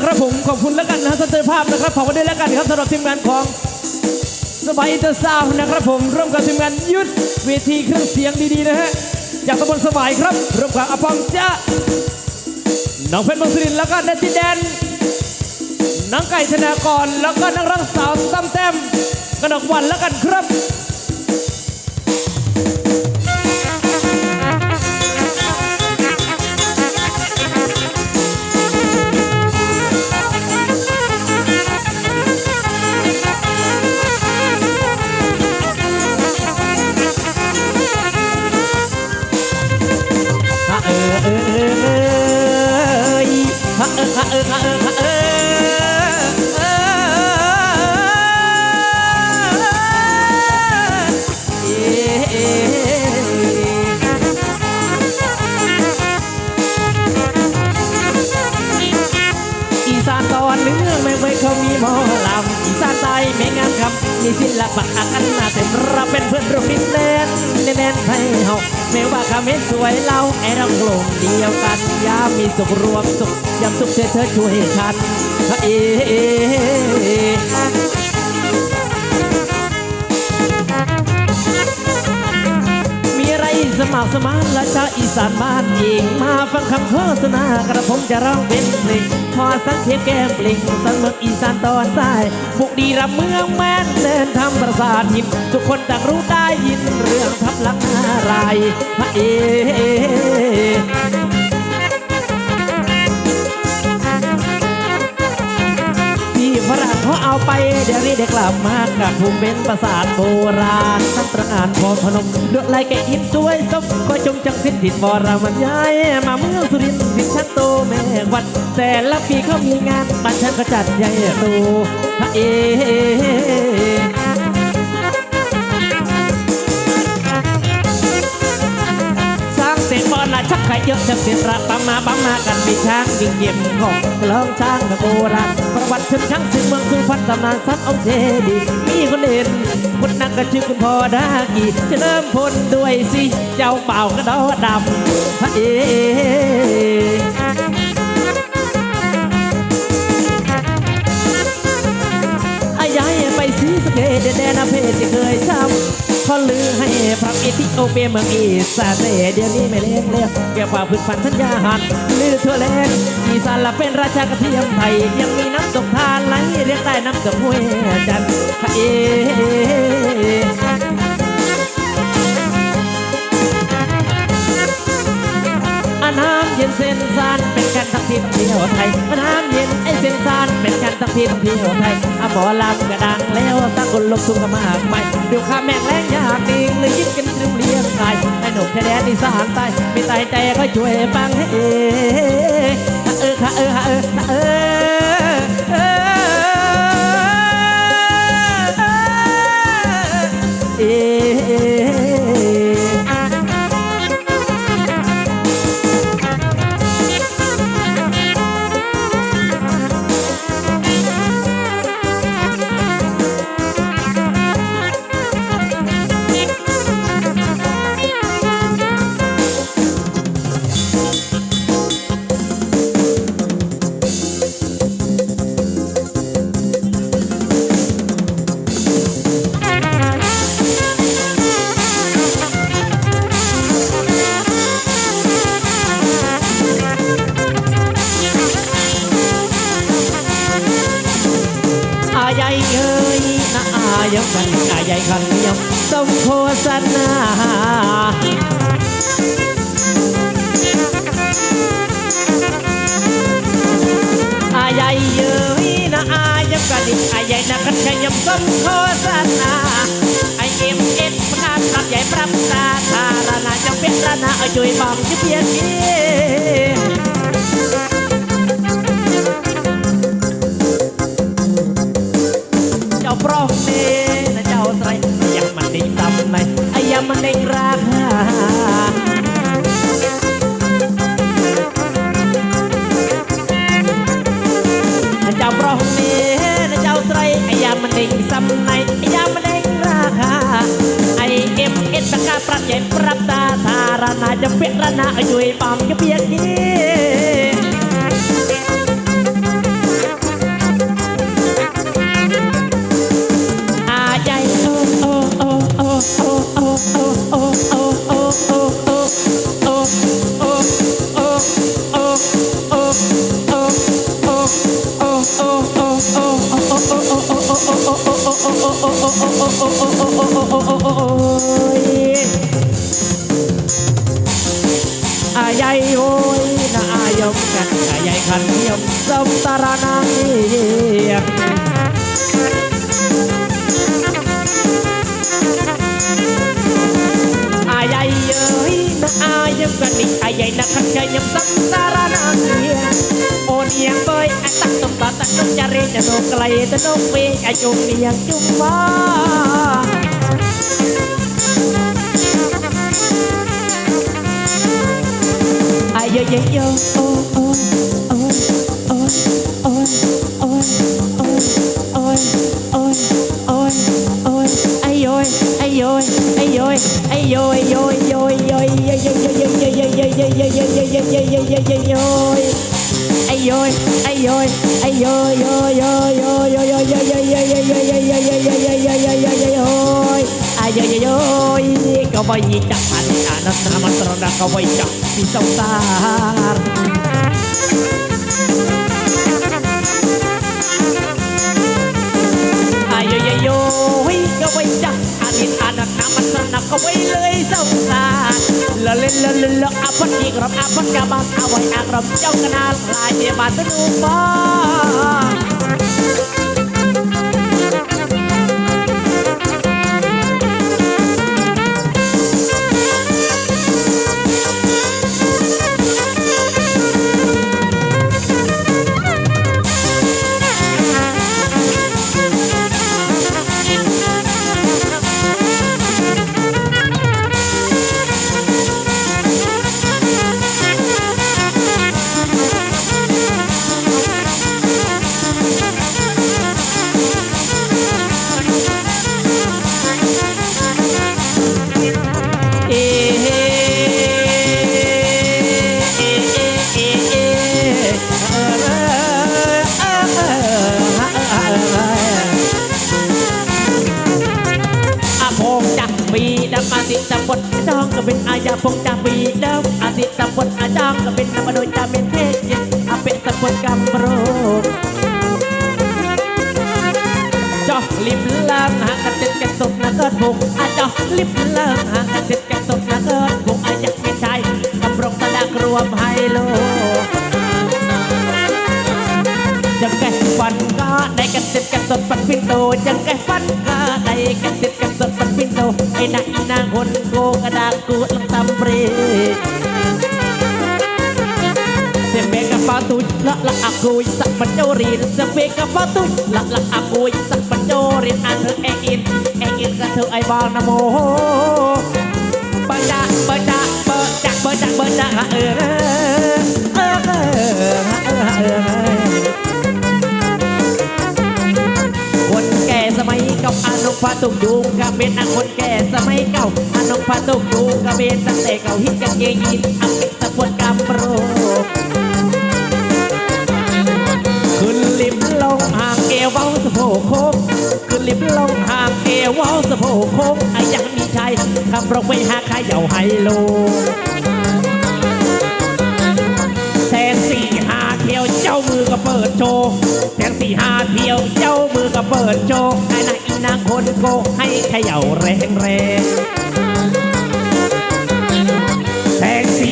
นะครับผมขอบคุณแล้วกันนะท่านเจ้าภาพนะครับขอบคุณด้วยแล้วกันครับสำหรับทีมงานของสบายอินเตอร์ซาวนะครับผมร่วมกับทีมงานยุทธเวทีเครื่องเสียงดีๆนะฮะจากตำบลสบายครับร่วมกับอปองจ้าน้องเพชรมังสรินแล้วก็เนติแดนน้องไก่ธนากรแล้วก็นักร้องสาวตั้มแต้มกระดกวันแล้วกันครับ สาตายไม่งามคำมีศิลปะอักันนาเต็มรับเป็นเพื่อนร่วมดินแดนในแดนไทยเฮาไม่ว่าคำให้สวยเราไอ้เรากลุ่มเดียวกันยามมีสุขรวมสุขยามสุขเธอเธอช่วยฉันพระเอ สมัครสมานและชาอีสานบ้านเองมาฟังคำโฆษณากระผมจะร้องเป็นเพลงพอสังเขปแก้มปลิงสันเมืองอีสานตอนใต้บุกดีรับเมืองแม่นเดินทำประสาทหินทุกคนต่างรู้ได้ยินเรื่องทับลักอะไรพระเอก เอาไปเดี๋ยวนี้เด็กกลับมากับภูมิเป็นประสาทโบราณทั้งตระงานพอพนมเลือกลายแกอินสวยสมก็จงจังสิ้นผิดวรมันย้ายมาเมืองสุรินทร์สิชั้นโตแม่วัด แต่ละปีเขามีงานบันฉันก็จัดใหญ่โตพระเอ เสียงบอลนะชักไข่เยอะจะเสียระปั๊มาปั๊มากันมีช้างวิ่งเยี่ยมของลิงช้างกับโบราณประวัติชนช้างสิงเมืองสุพรรณตำนานซัดเอาเจดีมีคนเด่นคนนั้นก็ชื่อคุณพ่อดากีจะเริ่มพ้นด้วยสิเจ้าเป่ากระดอดำพระเอายายไปซีสเกตแดนเพศที่เคยช้ำ เขาลือให้พระอิธิโอเปียเมืองอีสานเดี๋ยวนี้ไม่เลี้ยงเลี้ยงแก่ว่าพื้นพันธัญญาหันลือทั่วแลนอีสานละเป็นราชากระเทียมไทยยังมีน้ำตกทานไหลเรียกได้น้ำกับห้วยจันทร์พระเออาน้ำเย็นเส้นซานเป็นการทักทิมเที่ยวไทยน้ำ ทักทิมเที่ยวไทยอาบอลำกระดังแล้วตั้งคนลบทุกข์มากมายเดี๋ยวข้าแม่งแรงยากดิงเลยยิ้มกันตรึมเลี้ยงไก่ไอ้หนุ่มแค่แดนอีสานใต้มีใจใจก็ช่วยฟังให้เอออค่ะเออค่ะเออค่ะเออายงกันอายายขันยมสมโฆษณาอายายเอ้ยนะอายงกันอายายนะกันขยมสมโฆษณาไอเอ็มเอ็ดพนาปรับใหญ่ปรับตาทารณาจังเป็นระนาเอาช่วยบังจะเพียงนี้เจ้าปรองเนนะเจ้าไตร នេះសំណេះអាយ៉ាមនេះរាហាចាំប្រុសនេះចៅស្រីអាយ៉ាមនេះសំណេះអាយ៉ាមនេះរាហាអីអឹមអិតតកាប្រាប់ចេញប្រាប់តាថារណាចំពាក់រណាអជួយបំជាពីគី ยายโอยนะอายมกันยายขันยี่ยมสมตรนางเยียอายายเอ้ยนะอายมกันนี่อายายนะขันยายมสมตรนางเยีย เมียงเบยไอ้ตักตุ่มตาตักตุ่มจะเรียนจะโดนไกลจะโดนปีไอ้จุ่มเมียงจุ่มฟ้าไอ้เยอะเยอะเยอะโอ้โอ้โอ้โอ้โอ้โอ้โอ้โอ้โอ้โอ้โอ้ไอ้โยยไอ้โยยไอ้โยยไอ้โยยโยยโยยโยยโยยโยยโยยโยยโยยโยยโยยโยย ayoy, ayoy, ayoy, ayoy, ayoy, ayoy, ayoy, ayoy, ayoy, ayoy, ayoy, ayoy, លលលអាប់ពីក្របអាប់កាបាក់អវ័យអាក្រមចង់កណាលខ្លាជាបានទៅនោះបង เป็นนามโดยจำเป็นเทศยินอาเป็นตำบลกำโปรจอลิบเลิงหากันติดกันสดนะเกิดบุกอาจอลิบเลิงหากันติดกันสดนะเกิดบุกอาอยากไม่ใช่กำรกตะดักรวมไฮโลจังแกฟันก็ได้กันติดกันสดปันปินโตจังแกฟันก็ได้กันติดกันสดปันปินโตไอ้นักอีนางคนโกกระดากกูลังทำเปรย์ patuj la la aku sak pencorin Sebeka patuj la la aku sak pencorin Anu engin engin kata ai bang namo Baca baca baca baca baca ha eh eh eh คนแก่สมัยเก่าอนุพาตุกอยู่กับเป็นนักคนแก่สมัยเก่าอนุพาตุกอยู่กับเป็นตั้งแต่เก่าฮิตกันเยยินอักเกสะพนกำโประโพกโค้งขึ้นลิบลงหางเอวเว้าสะโพกโค้งไอ้ยังมีชัยทำเรถไปหาใครเหยาไฮโลแทนสี่หาเที่ยวเจ้ามือก็เปิดโชว์แทนสี่หาเที่ยวเจ้ามือก็เปิดโชว์ไอ้นางอีนางคนโกให้เขย่าแรงแรง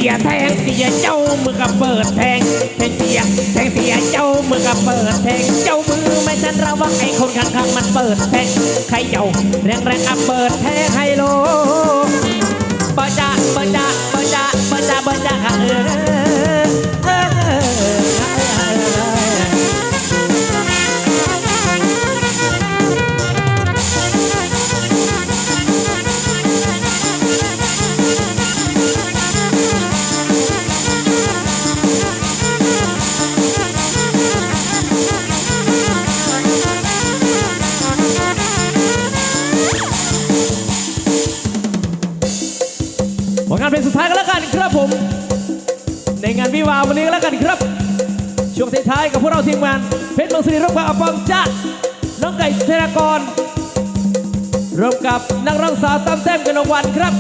ยแทงเสียเจ้ามือก็เปิดแทงแทงเสียแทงเสียเจ้ามือก็เปิดแทงเจ้ามือไม่ทันเราว่าไอ้คนข้างๆมันเปิดแทงใครเจ้าแรงแรงอะเปิดแทงไฮโลเปิดจ้าเปิดจ้าเปิดจ้าเปิดจ้าเปิดจ้าเออ จ้าน้องไก่เทรากรร่วมกับนักร้องสาวตามแต้มกันรางวัลครับ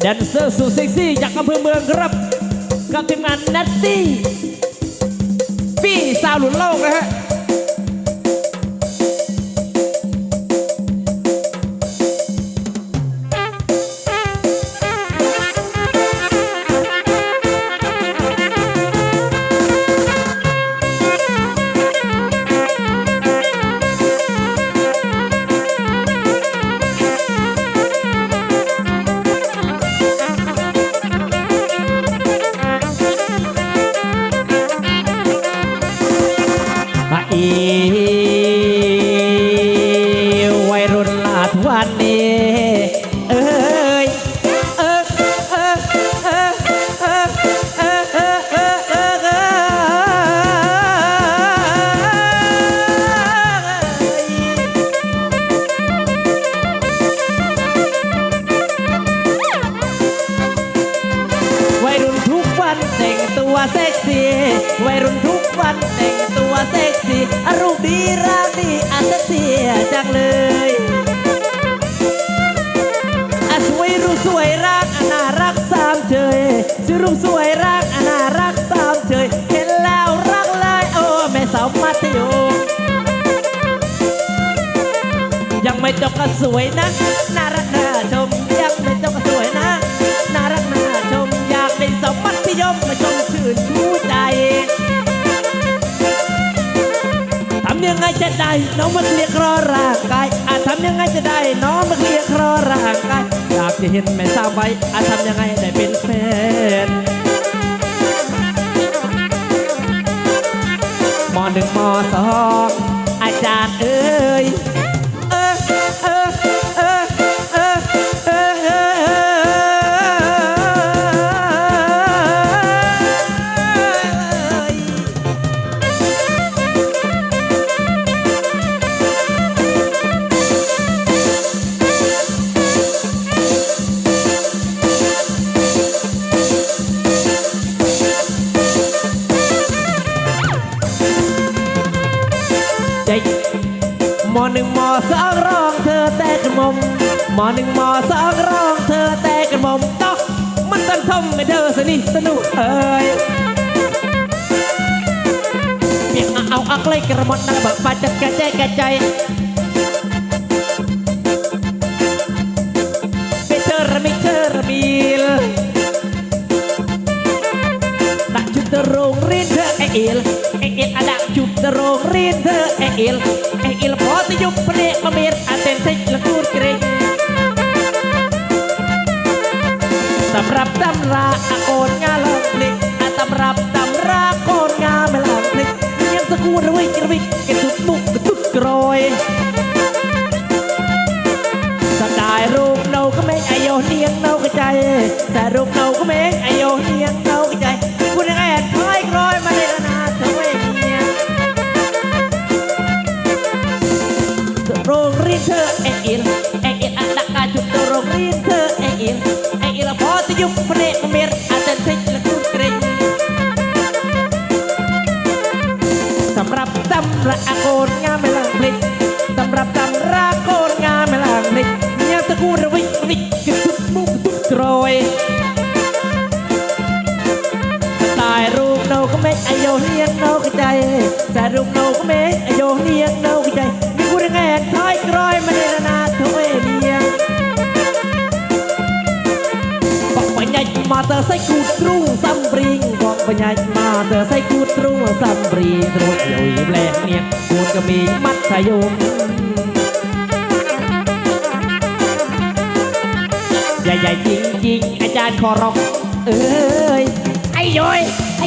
แดนเซอร์สุดเซ็กซี่จากอำเภอเมืองครับ กับทีมงานนัตตี้ปี้สาวหลุนโลกนะฮะ ซี่จังเลยอาสวยรูปสวยร่างอน่ารักสามเฉยชื่อรูปสวยร่างอน่ารักสามเฉยเห็นแล้วรักเลยโอ้แม่สาวมัธยมยังไม่จบก็สวยนะน่ารักน่าชมยังไม่จบก็สวยนะน่ารักน่าชมอยากเป็นสาวมัธยมมาชมชื่นชูใจ ยังไงจะได้ น้องมาเคลียร์ครอร่างกายอาจทำยังไงจะได้ น้องมาเคลียร์ครอร่างกายอยากจะเห็นแม่สาวไว้อาจทำยังไงได้เป็นแฟน มอหนึ่งมอสองร้องเธอแต่กระมมมอหนึ่งมอสองร้องเธอแต่กระมมต้องมันตันทมไม่เธอสนิทสนุกเอ้ยเพียงเอาอักเลยกระมดนักบักบาจัดกระแจกระใจไปเธอระมิเธอระมีลดักจุดตะโรงเรียนเธอไอเอลไอเอลอะดักจุดตรงรียนเธอไอเอล អាដាក់ជុបទៅរោងរៀនធ្វើអេអ៊ីលអេអ៊ីលព្រោះទៅយប់ព្រាកក៏មានអាទេនតិចលគូតក្រេងសម្រាប់តម្រាអអូនងាលនេះអាសម្រាប់តម្រាកូនងាមិនអត់នេះញ៉ាំទៅគួររវិចរវិចគេទុបមុខទុបក្រោយសតាយរូបនៅក្មេងអាយុនាងនៅកចៃតែរូបនៅក្មេងអាយុនាង อเอเอลเอเอลอันดักกาจุดโรงเรียนเธอเอเอลเอเอลพอจะยุบประเดะเมรอาจจะเซ็กและกูเกรงสำหรับตำระอาโกนงามไม่ลังพลิกสำหรับตำราโกนงามไม่ลังพลิกเนี่ยตะกูระวิกวิกกระตุกมุกกระตุกรอยตายรูปเราก็ไม่อโยเนียงเราก็ใจแต่รูปเราก็ไม่อโย ญามาเตอร์ไซคูตรุงซัมบริงบอกปัญญามาเตอร์ไซคูตรุงซัมบรีตรวจเหี่ยวอีแปลงเนียงกูก็มีมัธยมใหญ่ๆจริงๆอาจารย์ขอร้องเอ้ยไอ้ย้อยไ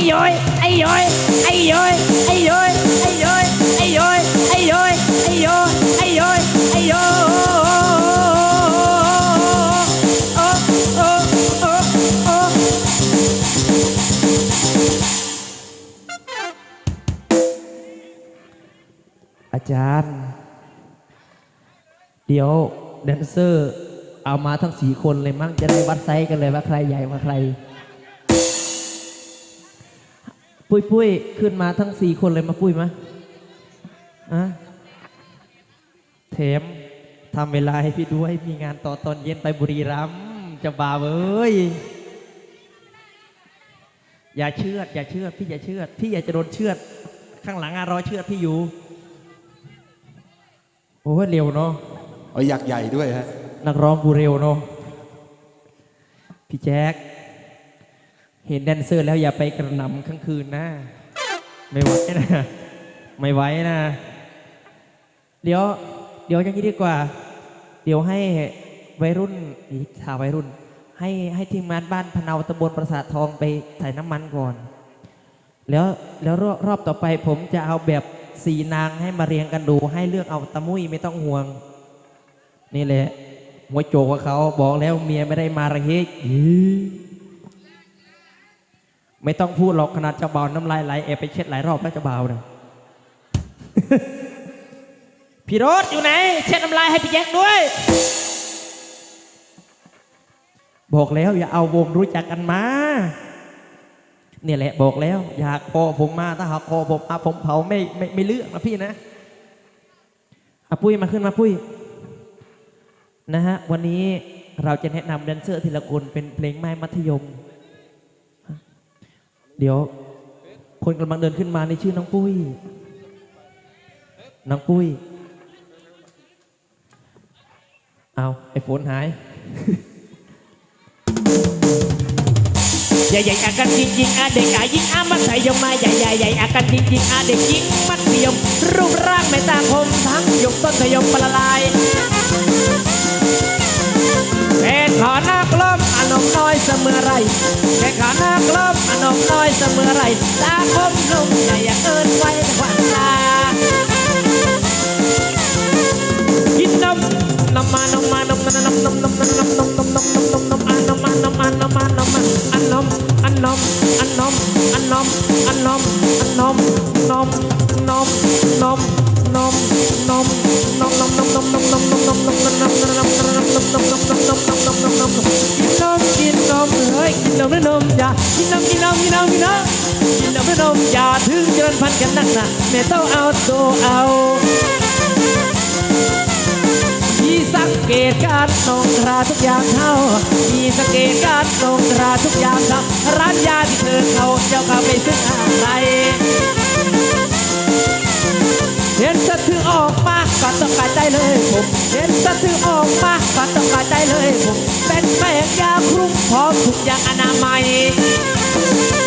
จารย์ เดี๋ยวแดนเซอร์ เอามาทั้งสี่คนเลยมั้งจะได้วัดไซส์กันเลยว่าใครใหญ่กว่าใคร ปุ้ยปุ้ยขึ้นมาทั้งสี่คนเลยมาปุ้ยมะอะเทมทำเวลาให้พี่ด้วยมีงานต่อตอนเย็นไปบุรีรัมย์จะบาเว้ยอย่าเชื่อดอย่าเชื่อดพี่อย่าเชื่อดพี่อย่าจะโดนเชื่อด ข้างหลังอะรอเชื่อดพี่อยู่ โอ้ยเร็วเนาะเอายักษ์ใหญ่ด้วยฮะ นักร้องกูเร็วเนาะพี่แจ๊คเห็นแดนเซอร์แล้วอย่าไปกระหน่ำข้างคืนนะ ไม่ไหวนะ ไม่ไหวนะ เดี๋ยว เดี๋ยวอย่างนี้ดีกว่า เดี๋ยวให้วัยรุ่นอีชาววัยรุ่น ให้ให้ทีมงานบ้านพะเนาตำบลปราสาททองไปใส่น้ำมันก่อน แล้วแล้วรอบรอบต่อไปผมจะเอาแบบ สีนางให้มาเรียงกันดู ให้เลือกเอาตะมุยไม่ต้องห่วง นี่แหละหัวโจกเขาบอกแล้วเมียไม่ได้มาระเฮกไม่ต้องพูดหรอกขนาดเจ้าบ่าวน้ำลายไหลเอไปเช็ดหลายรอบแล้วเจ้าบ่าวนะพี่รถอยู่ไหน เช็ดน้ำลายให้พี่แจ็คด้วย บอกแล้วอย่าเอาวงรู้จักกันมา เนี่ยแหละบอกแล้ว อยากพอผมมาถ้าหากพอผมอาผมเผาไม่ไม่ไม่เลือกนะพี่นะอาปุ้ยมาขึ้นมาปุ้ยนะฮะวันนี้เราจะแนะนำแดนเซอร์ทีละคนเป็นเพลงไม้มัธยม เดี๋ยว คนกำลังเดินขึ้นมาในชื่อน้องปุ้ยน้องปุ้ยเอาไอโฟนหาย ใหญ่ใหญ่อากานจริงจริงอาเด็กอายิงอามัดใส่ยงมาใหญ่ใหญ่ใหญ่อากานจริงจริงอาเด็กยิงมัดนิยม รูปร่างไม่ตาคมทั้งยกต้นสยมละลายเป็นขอหน้ากลมอนอมน้อยเสมอไรแค่ขาหน้ากลมอนอมน้อยเสมอไรตาคมนุ่มใหญ่เอินไว้แต่วามตา ถึงเดินพันกันนักหนาแม่เต้าเอาโตเอา มีสังเกตการณ์นงคราทุกอย่างเท่า มีสังเกตการณ์นงคราทุกอย่างเท่าร้านยาที่เธอเขาเจ้าก็ไม่ซื้ออะไรเห็นสะถือออกมาก็ต้องการใจเลยผมเห็นสะถือออกมาก็ต้องการใจเลยผมเป็นแม่ยาคลุ้มพร้อมทุกอย่างอนามัยเห็น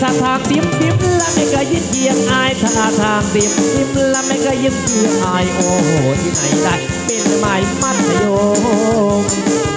ท่าทางดิ้มดิ้มและไม่เคยยิ้มเยียงอายท่าทางดิ้มดิ้มและไม่เคยยิ้มเยียงอายโอ้โหที่ไหนได้เป็นไม้มัธยม